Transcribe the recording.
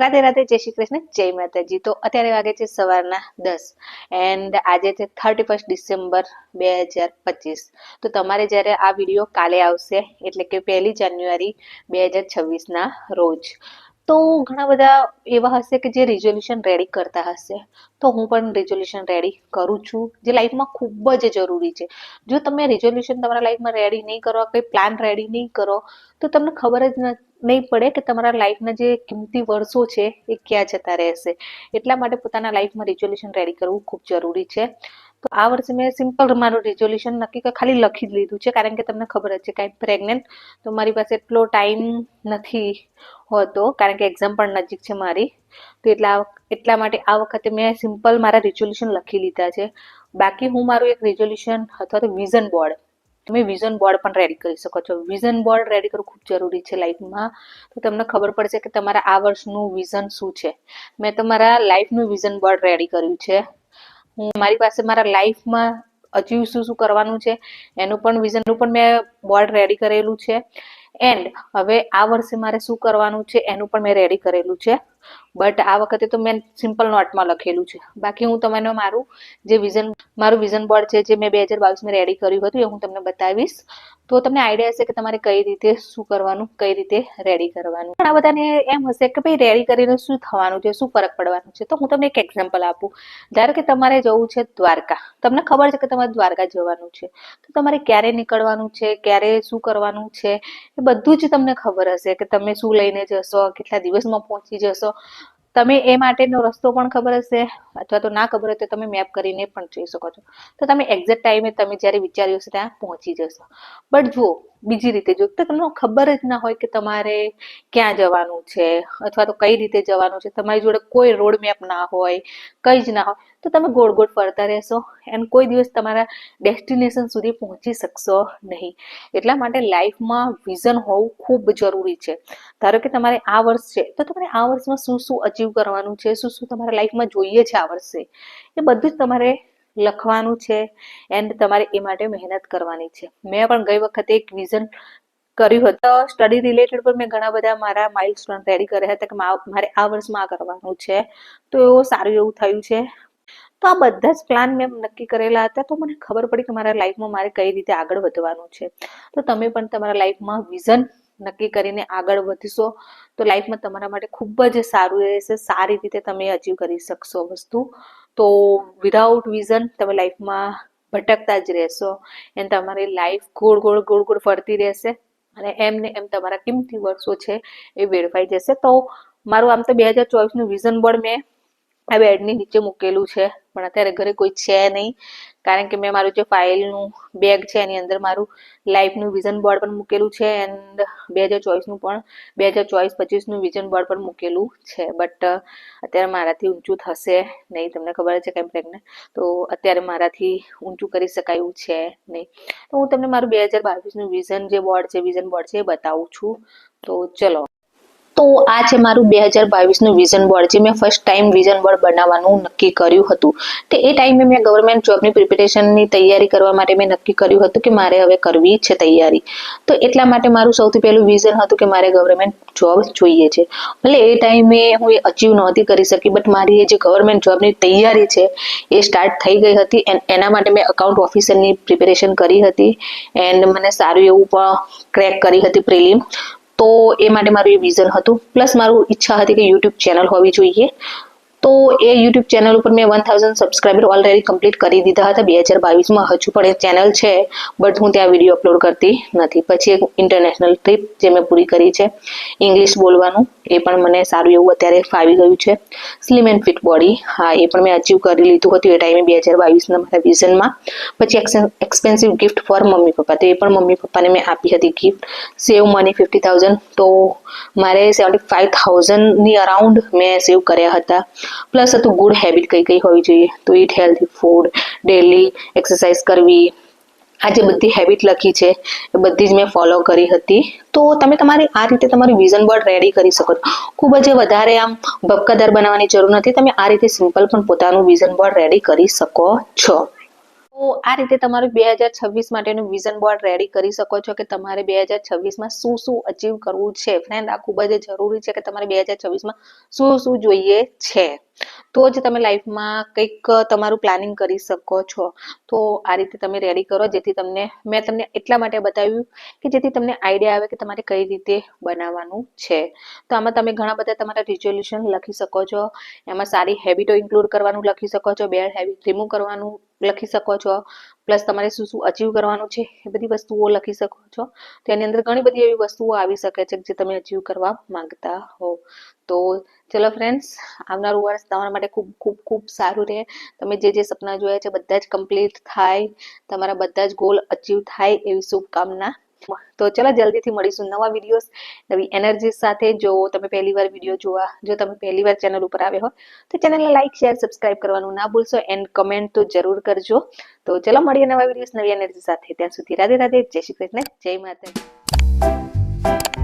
રાધે રાધે, જય શ્રી કૃષ્ણ, જય માતાજી. તો અત્યારે વાગે છે સવારના દસ એન્ડ આજે છે થર્ટી ફર્સ્ટ ડિસેમ્બર બે હજાર પચીસ. તો તમારે જ્યારે આ વીડિયો કાલે આવશે, એટલે કે પહેલી જાન્યુઆરી બે હજાર છવ્વીસના રોજ તો ઘણા બધા એવા હશે કે જે રિઝોલ્યુશન રેડી કરતા હશે. તો હું પણ રિઝોલ્યુશન રેડી કરું છું. જે લાઈફમાં ખૂબ જ જરૂરી છે. જો તમે રિઝોલ્યુશન તમારા લાઈફમાં રેડી નહીં કરો, કંઈ પ્લાન રેડી નહીં કરો, તો તમને ખબર જ નહીં પડે કે તમારા લાઈફના જે કિંમતી વર્ષો છે એ ક્યાં જતા રહેશે. એટલા માટે પોતાના લાઈફમાં રિઝોલ્યુશન રેડી કરવું ખૂબ જરૂરી છે. તો આ વર્ષે મેં સિમ્પલ મારું રિઝોલ્યુશન નક્કી કે ખાલી લખી જ લીધું છે, કારણ કે તમને ખબર જ છે કાંઈ પ્રેગ્નેન્ટ તો મારી પાસે એટલો ટાઈમ નથી હોતો, કારણ કે એક્ઝામ પણ નજીક છે મારી. તો એટલા એટલા માટે આ વખતે મેં સિમ્પલ મારા રિઝોલ્યુશન લખી લીધા છે. બાકી હું મારું એક રિઝોલ્યુશન અથવા તો વિઝન બોર્ડ તમે વિઝન બોર્ડ પણ રેડી કરી શકો છો. વિઝન બોર્ડ રેડી કરવું ખૂબ જરૂરી છે લાઈફમાં તો તમને ખબર પડશે કે તમારા આ વર્ષનું વિઝન શું છે. મેં તમારા લાઈફનું વિઝન બોર્ડ રેડી કર્યું છે. હું મારી પાસે મારા લાઈફમાં અચીવ શું શું કરવાનું છે, એનું પણ વિઝનનું પણ મેં બોર્ડ રેડી કરેલું છે. એન્ડ હવે આ વર્ષે મારે શું કરવાનું છે, એનું પણ મેં રેડી કરેલું છે. બટ આ વખતે તો મેં સિમ્પલ નોટમાં લખેલું છે. બાકી હું તમને મારું જે વિઝન મારું વિઝન બોર્ડ છે જે મેં બે હજાર બાવીસમાં રેડી કર્યું હતું એ હું તમને બતાવીશ. તો તમને આઈડિયા હશે કે તમારે કઈ રીતે, શું કરવાનું, કઈ રીતે રેડી કરવાનું. ઘણા બધાને એમ હશે કે ભાઈ રેડી કરીને શું થવાનું છે, શું ફરક પડવાનું છે? તો હું તમને એક એક્ઝામ્પલ આપું. ધારો કે તમારે જવું છે દ્વારકા. તમને ખબર છે કે તમારે દ્વારકા જવાનું છે. તો તમારે ક્યારે નીકળવાનું છે, ક્યારે શું કરવાનું છે? એ બધું જ તમને ખબર હશે કે તમે શું લઈને જશો, કેટલા દિવસમાં પહોંચી જશો તમે એ માટેનો રસ્તો પણ ખબર હશે, અથવા તો ના ખબર હોય તો તમે મેપ કરીને પણ જઈ શકો છો. તો તમે એક્ઝેક્ટ ટાઈમે તમે જ્યારે વિચાર્યું હશે ત્યાં પહોંચી જશો. બટ જુઓ બીજી રીતે જો તમને ખબર જ ના હોય કે તમારે ક્યાં જવાનું છે, અથવા તો કઈ રીતે જવાનું છે, તમારી જોડે કોઈ રોડ મેપ ના હોય, કંઈ જ ના હોય, તો તમે ગોળ ગોળ ફરતા રહેશો એન્ડ કોઈ દિવસ તમારા ડેસ્ટિનેશન સુધી પહોંચી શકશો નહીં. એટલા માટે લાઈફમાં વિઝન હોવું ખૂબ જરૂરી છે. ધારો કે તમારે આ વર્ષ છે, તો તમારે આ વર્ષમાં શું શું અચીવ કરવાનું છે, શું શું તમારા લાઈફમાં જોઈએ છે આ વર્ષે, એ બધું જ તમારે લખવાનું છે એન્ડ તમારે એ માટે મહેનત કરવાની છે. મેં પણ ગઈ વખતે એક વિઝન કર્યું હતું. સ્ટડી રિલેટેડ પણ મેં ઘણા બધા મારા માઇલસ્ટોન રેડી કર્યા હતા કે મારે આ વર્ષમાં આ કરવાનું છે. તો એવું સારું એવું થયું છે. તો આ બધા જ પ્લાન મેં નક્કી કરેલા હતા. તો મને ખબર પડી કે મારા લાઈફમાં મારે કઈ રીતે આગળ વધવાનું છે. તો તમે પણ તમારા લાઈફમાં વિઝન નક્કી કરીને આગળ વધશો. તો લાઈફમાં તમારા માટે ખૂબ જ સારું રહેશે. સારી રીતે તમે અચીવ કરી શકશો વસ્તુ. તો વિધાઉટ વિઝન તમે લાઈફમાં ભટકતા જ રહેશો. એમ તમારી લાઈફ ગોળ ગોળ ગોળ ગોળ ફરતી રહેશે અને એમ ને એમ તમારા કિંમતી વર્ષો છે એ વેડફાઈ જશે. તો મારું આમ તો બે હજાર ચોવીસનું વિઝન બોર્ડ મેં આ બેડની નીચે મૂકેલું છે. પણ અત્યારે ઘરે કોઈ છે નહીં. કારણ કે મેં મારું જે ફાઇલનું બેગ છે, એની અંદર મારું લાઈફનું વિઝન બોર્ડ પણ મૂકેલું છે એન્ડ બે હજાર ચોવીસનું પણ, બે હજાર ચોવીસ પચીસનું વિઝન બોર્ડ પણ મૂકેલું છે. બટ અત્યારે મારાથી ઊંચું થશે નહીં. તમને ખબર છે કેમ પ્રેગ્નેન્ટ તો અત્યારે મારાથી ઊંચું કરી શકાય છે નહીં. તો હું તમને મારું બે હજાર બાવીસનું વિઝન જે બોર્ડ છે વિઝન બોર્ડ છે એ બતાવું છું. તો ચલો. તો આ છે મારું બે હજાર બાવીસનું વિઝન બોર્ડ જે મેં ફર્સ્ટ ટાઈમ વિઝન બોર્ડ બનાવવાનું નક્કી કર્યું હતું. તે એ ટાઈમે મેં ગવર્મેન્ટ જોબની પ્રિપેરેશનની તૈયારી કરવા માટે મેં નક્કી કર્યું હતું કે મારે હવે કરવી છે તૈયારી. તો એટલા માટે મારું સૌથી પહેલું વિઝન હતું કે મારે ગવર્મેન્ટ જોબ જોઈએ છે. ભલે એ ટાઈમે હું એ અચીવ નહોતી કરી શકી બટ મારી એ જે ગવર્મેન્ટ જોબની તૈયારી છે, એ સ્ટાર્ટ થઈ ગઈ હતી એન્ડ એના માટે મેં અકાઉન્ટ ઓફિસરની પ્રિપેરેશન કરી હતી. એન્ડ મને સારું એવું પણ ક્રેક કરી હતી પ્રિલિમ તો એ માટે મારું એ વિઝન હતું. પ્લસ મારું ઈચ્છા હતી કે યુટ્યુબ ચેનલ હોવી જોઈએ. તો એ યુટ્યુબ ચેનલ ઉપર મેં one thousand subscriber already complete કરી દીધા હતા. બે હજાર બાવીસમાં હજુ પણ એ ચેનલ છે બટ હું ત્યાં વીડિયો અપલોડ કરતી નથી. પછી એક ઇન્ટરનેશનલ ટ્રીપ જે મેં પૂરી કરી છે ઇંગ્લિશ બોલવાનું, એ પણ મને સારું એવું અત્યારે ફાવી ગયું છે. સ્લિમ એન્ડ ફિટ બોડી હા, એ પણ મેં અચીવ કરી લીધું હતું એ ટાઈમે બે હજાર બાવીસના મારા વિઝનમાં પછી expensive gift for mummy papa, તો એ પણ મમ્મી પપ્પાને મેં આપી હતી gift save money fifty thousand તો મારે સેવન્ટી ફાઈવ થાઉઝન્ડની અરાઉન્ડ મેં સેવ કર્યા હતા. પ્લસ હતું ગુડ હેબિટ કઈ કઈ હોવી જોઈએ. તો eat healthy food daily exercise કરવી. આ જે બધી હેબિટ લખી છે, એ બધી જ મેં ફોલો કરી હતી. તો તમે તમારી, આ રીતે તમારું વિઝન બોર્ડ રેડી કરી શકો છો. ખૂબ જ વધારે આમ ભપકાદાર બનાવવાની જરૂર નથી. તમે આ રીતે સિમ્પલ પણ પોતાનું વિઝન બોર્ડ રેડી કરી શકો છો. તો આ રીતે તમારું બે હજાર છવ્વીસ માટેનું વિઝન બોર્ડ રેડી કરી શકો છો કે તમારે બે હજાર છવ્વીસમાં શું શું અચીવ કરવું છે. ફ્રેન્ડ આ ખૂબ જ જરૂરી છે કે તમારે બે હજાર છવ્વીસમાં શું શું જોઈએ છે. તો જ તમે લાઈફમાં કંઈક તમારું પ્લાનિંગ કરી શકો છો. તો આ રીતે તમે રેડી કરો જેથી તમને, મેં તમને એટલા માટે બતાવ્યું કે જેથી તમને આઈડિયા આવે કે તમારે કઈ રીતે બનાવવાનું છે. તો આમાં તમે ઘણા બધા તમારા રિઝોલ્યુશન લખી શકો છો. એમાં સારી હેબિટો ઇન્ક્લુડ કરવાનું લખી શકો છો. બેડ હેબિટ રિમૂવ કરવાનું લખી શકો છો. પ્લસ તમારે શું શું અચીવ કરવાનું છે એ બધી વસ્તુઓ લખી શકો છો. તો એની અંદર ઘણી બધી એવી વસ્તુઓ આવી શકે છે જે તમે અચીવ કરવા માંગતા હો. તો ચલો ફ્રેન્ડ્સ આવનારું વર્ષ તમારા માટે ખૂબ ખૂબ ખૂબ સારું રહે. તમે જે જે સપના જોયા છે, બધા જ કમ્પ્લીટ થાય. તમારા બધા જ ગોલ અચીવ થાય એવી શુભકામના તો ચલો જલ્દીથી મળીશું નવા વિડીયોઝ નવી એનર્જી સાથે. જો તમે પહેલી વાર વીડિયો જોવા, જો તમે પહેલી વાર ચેનલ ઉપર આવ્યા હો તો ચેનલને લાઈક શેર સબસ્ક્રાઇબ કરવાનું ના ભૂલશો એન્ડ કમેન્ટ તો જરૂર કરજો. તો ચલો મળીએ નવા વિડીયોઝ નવી એનર્જી સાથે. ત્યાં સુધી રાધે રાધે. જય શ્રી કૃષ્ણ. જય માતાજી.